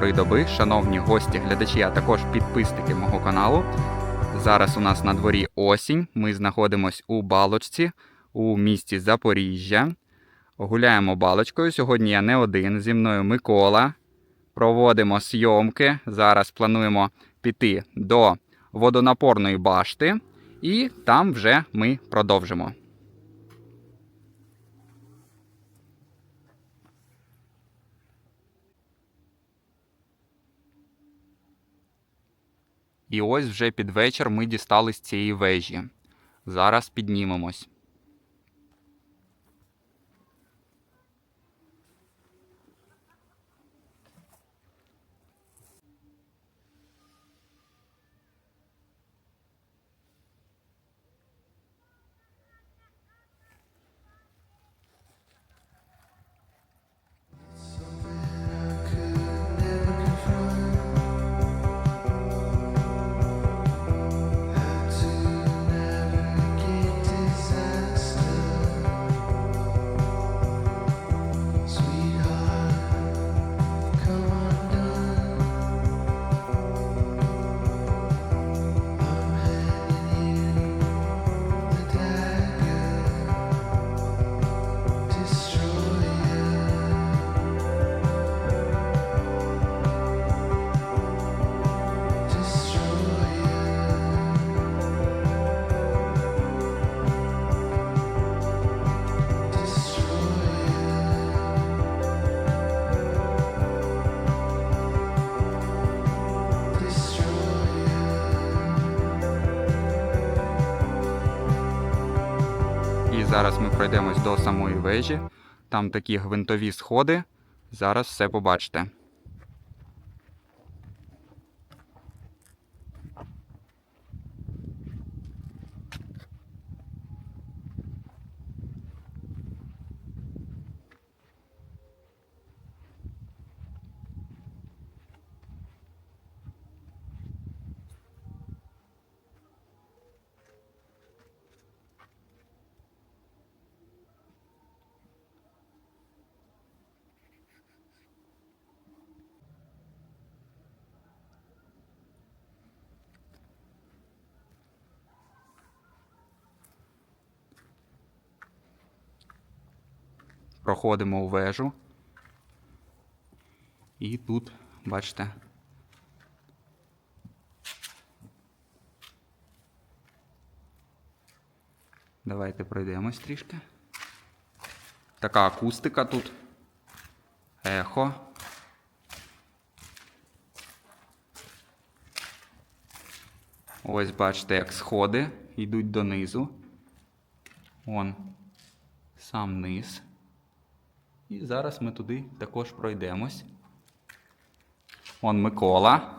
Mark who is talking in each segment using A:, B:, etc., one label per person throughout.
A: пори доби, шановні гості, глядачі, а також підписники мого каналу. Зараз у нас на дворі осінь. Ми знаходимось у Балочці у місті Запоріжжя. Гуляємо балочкою. Сьогодні я не один. Зі мною Микола. Проводимо зйомки. Зараз плануємо піти до водонапорної башти, і там вже ми продовжимо. І ось вже під вечір ми дістались цієї вежі. Зараз піднімемось. Зараз ми пройдемось до самої вежі. Там такі гвинтові сходи. Зараз все побачите. Проходимо у вежу. І тут, бачите. Давайте пройдемось трішки. Така акустика тут. Ехо. Ось бачите, як сходи йдуть донизу. Вон сам низ. І зараз ми туди також пройдемось. Вон Микола.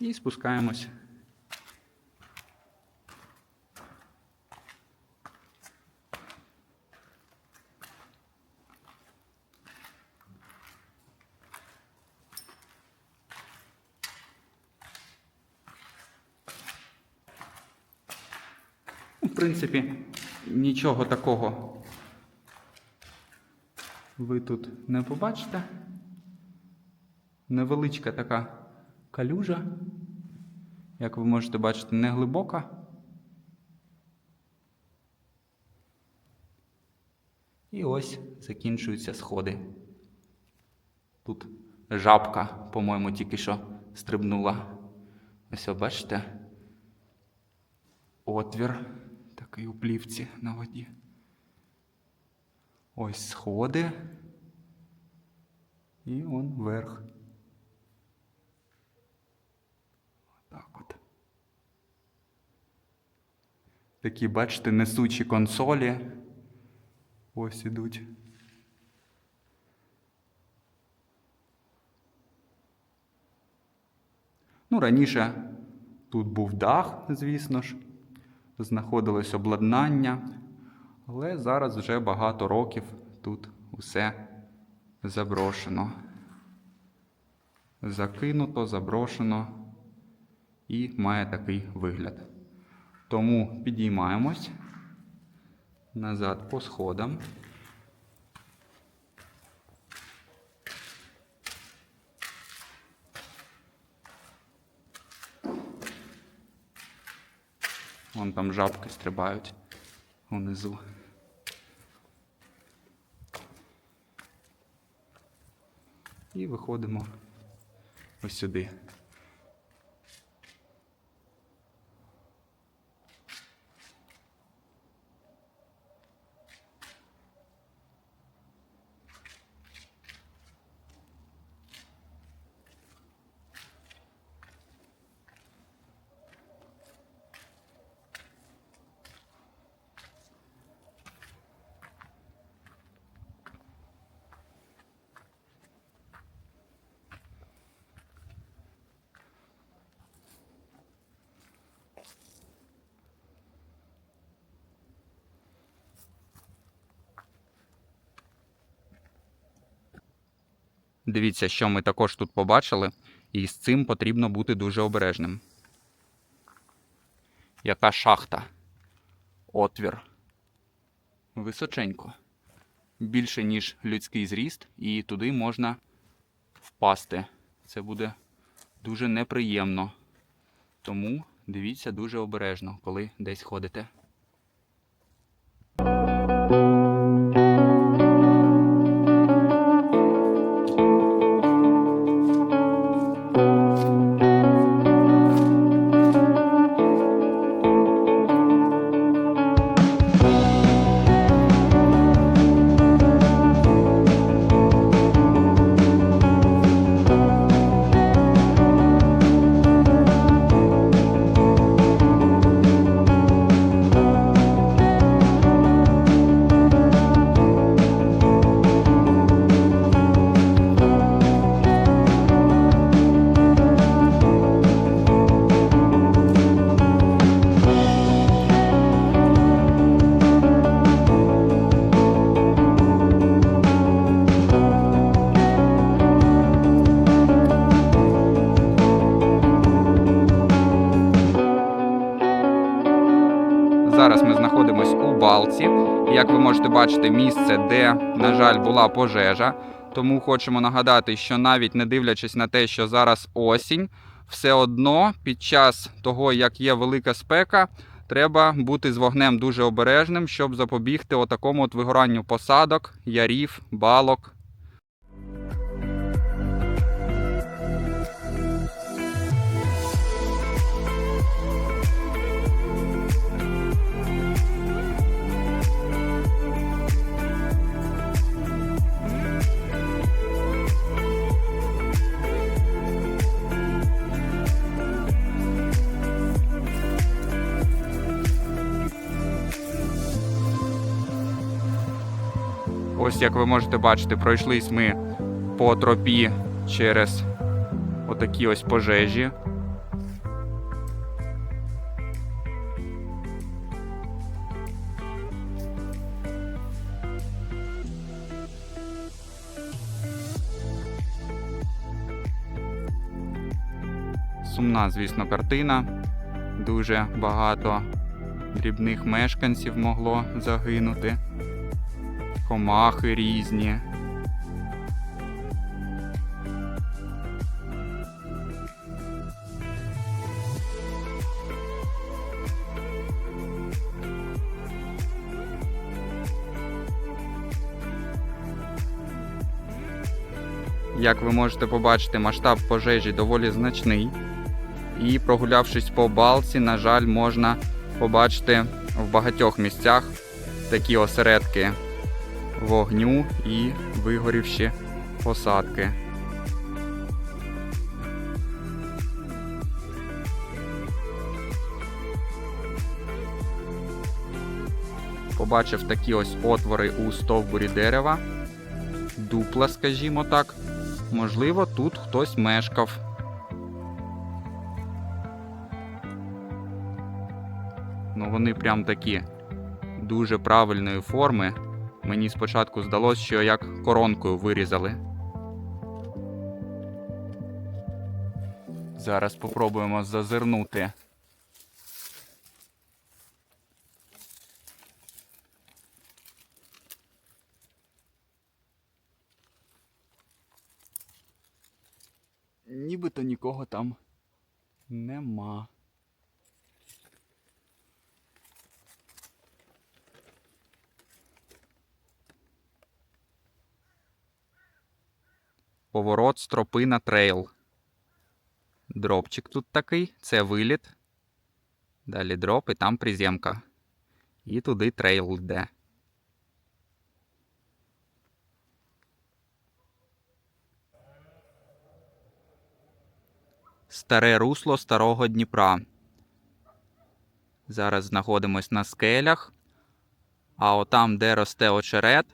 A: І спускаємось. Принципі, нічого такого ви тут не побачите. Невеличка така калюжа, як ви можете бачити, не глибока. І ось закінчуються сходи. Тут жабка, по-моєму, тільки що стрибнула. Ось, бачите? Отвір такий у плівці на воді. Ось сходи. І он вверх. Так от. Такі, бачите, несучі консолі. Ось ідуть. Ну, раніше тут був дах, звісно ж, знаходилось обладнання, але зараз вже багато років тут усе заброшено. Закинуто, заброшено і має такий вигляд. Тому підіймаємось назад по сходам. Там жабки стрибають унизу. І виходимо ось сюди. Дивіться, що ми також тут побачили, і з цим потрібно бути дуже обережним. Яка шахта? Отвір. Височенько. Більше, ніж людський зріст, і туди можна впасти. Це буде дуже неприємно. Тому дивіться дуже обережно, коли десь ходите. Як ви можете бачити, місце, де, на жаль, була пожежа. Тому хочемо нагадати, що навіть не дивлячись на те, що зараз осінь, все одно під час того, як є велика спека, треба бути з вогнем дуже обережним, щоб запобігти отакому от вигоранню посадок, ярів, балок. Ось як ви можете бачити, пройшлись ми по тропі через отакі ось пожежі. Сумна, звісно, картина. Дуже багато дрібних мешканців могло загинути комахи різні. Як ви можете побачити, масштаб пожежі доволі значний. І прогулявшись по балці, на жаль, можна побачити в багатьох місцях такі осередки вогню і вигорівші посадки. Побачив такі ось отвори у стовбурі дерева, дупла, скажімо так. Можливо, тут хтось мешкав. Ну, вони прям такі дуже правильної форми Мені спочатку здалося, що як коронкою вирізали. Зараз попробуємо зазирнути. Нібито нікого там нема. Поворот стропи на трейл. Дропчик тут такий, це виліт. Далі дроп і там приземка. І туди трейл йде. Старе русло старого Дніпра. Зараз знаходимось на скелях. А отам, де росте очерет,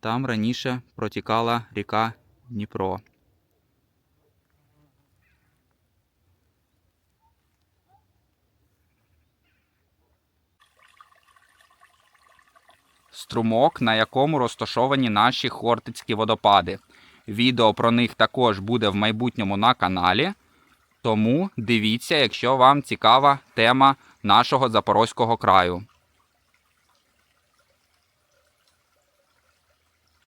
A: там раніше протікала ріка Дніпро. Струмок, на якому розташовані наші хортицькі водопади. Відео про них також буде в майбутньому на каналі. Тому дивіться, якщо вам цікава тема нашого Запорозького краю.